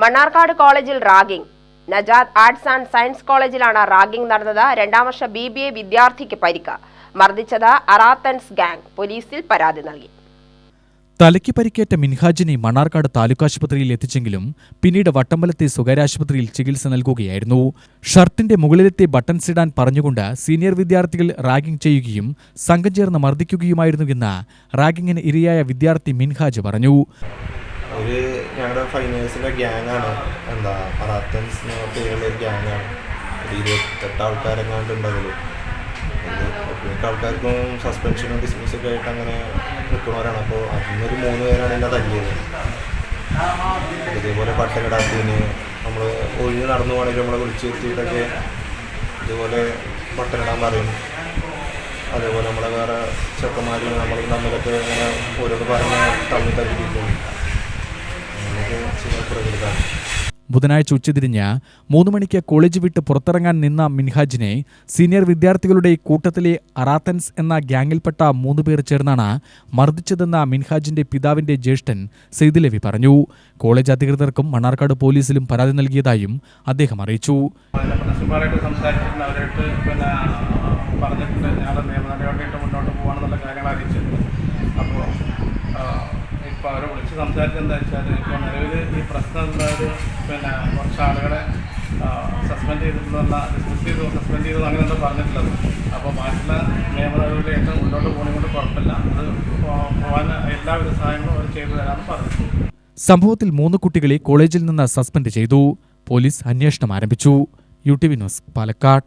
മണ്ണാർക്കാട് കോളേജിൽ ragging. Najad arts and science കോളേജിലാണ് ragging നടന്നത് രണ്ടാം വർഷ ബി ബി എ വിദ്യാർത്ഥിക്ക് പരിക്ക്. മർദ്ദിച്ചത് അറാത്തൻസ് ഗാങ് പോലീസിൽ പരാതി നൽകി. തലയ്ക്ക് പരിക്കേറ്റ മിൻഹാജിനെ മണ്ണാർക്കാട് താലൂക്ക് ആശുപത്രിയിൽ എത്തിച്ചെങ്കിലും പിന്നീട് വട്ടമ്പലത്തെ സ്വകാര്യ ആശുപത്രിയിൽ ചികിത്സ നൽകുകയായിരുന്നു. ഷർട്ടിന്റെ മുകളിലത്തെ ബട്ടൺസ് ഇടാൻ പറഞ്ഞുകൊണ്ട് സീനിയർ വിദ്യാർത്ഥികൾ റാഗിംഗ് ചെയ്യുകയും സംഘം ചേർന്ന് മർദ്ദിക്കുകയുമായിരുന്നുവെന്ന് റാഗിങ്ങിന് ഇരയായ വിദ്യാർത്ഥി മിൻഹാജ് പറഞ്ഞു. ഒരു ഞങ്ങളുടെ ഫൈനേഴ്സിന്റെ ഗ്യാങ്ങാണ് എന്താ മറാത്തൻസ് എന്ന പേരുള്ള ഒരു ഗ്യാങ്ങാണ് ഒരു ഇരുപത്തെട്ട് ആൾക്കാരെങ്ങാണ്ട് ഉണ്ടാവുള്ളൂ ആൾക്കാർക്കും സസ്പെൻഷനും ഡിസ്മിസൊക്കെ ആയിട്ട് അങ്ങനെ നിൽക്കുന്നവരാണ് അപ്പോൾ അതിന്നൊരു മൂന്ന് പേരാണ് എന്നെ തല്ലിയത്. ഇതേപോലെ പട്ടനിടാത്തതിന് നമ്മൾ ഒഴിഞ്ഞ് നടന്നു പോകണമെങ്കിൽ നമ്മളെ വിളിച്ചു എത്തിയിട്ടൊക്കെ ഇതുപോലെ പട്ടനിടാൻ പറയും. അതേപോലെ നമ്മളെ വേറെ ചെക്കന്മാരും നമ്മൾ തമ്മിലൊക്കെ ഇങ്ങനെ ഓരോന്ന് പറഞ്ഞ് തമ്മിൽ തല്ലിപ്പിക്കും ബുധനാഴ്ച ഉച്ചതിരിഞ്ഞ് മൂന്ന് മണിക്ക് കോളേജ് വിട്ട് പുറത്തിറങ്ങാൻ നിന്ന മിൻഹാജിനെ സീനിയർ വിദ്യാർത്ഥികളുടെ കൂട്ടത്തിലെ അറാത്തൻസ് എന്ന ഗ്യാങ്ങിൽപ്പെട്ട മൂന്ന് പേർ ചേർന്നാണ് മർദ്ദിച്ചതെന്ന മിൻഹാജിന്റെ പിതാവിന്റെ ജ്യേഷ്ഠൻ സെയ്ദുലവി പറഞ്ഞു. കോളേജ് അധികൃതർക്കും മണ്ണാർക്കാട് പോലീസിലും പരാതി നൽകിയതായും അദ്ദേഹം അറിയിച്ചു. ഇപ്പോൾ അവരെ വിളിച്ച് സംസാരിച്ചത് എന്താ വെച്ചാൽ ഇപ്പോൾ നിലവിൽ ഈ പ്രശ്നം എന്തായാലും പിന്നെ കുറച്ച് ആളുകളെ സസ്പെൻഡ് ചെയ്തിട്ടുള്ള ഡിസ്മിസ് ചെയ്തു സസ്പെൻഡ് ചെയ്തു അങ്ങനെ എന്താ പറഞ്ഞിട്ടുള്ളത്. അപ്പോൾ ബാക്കിയുള്ള നിയമ നടപടിയായിട്ട് മുന്നോട്ട് പോകുന്നത് കൊണ്ട് കുഴപ്പമില്ല. അത് പോകാൻ എല്ലാവിധ സഹായങ്ങളും അവർ ചെയ്തു തരാമെന്ന് പറഞ്ഞു. സംഭവത്തിൽ മൂന്ന് കുട്ടികളെ കോളേജിൽ നിന്ന് സസ്പെൻഡ് ചെയ്തു. പോലീസ് അന്വേഷണം ആരംഭിച്ചു. U T V news Palakkad.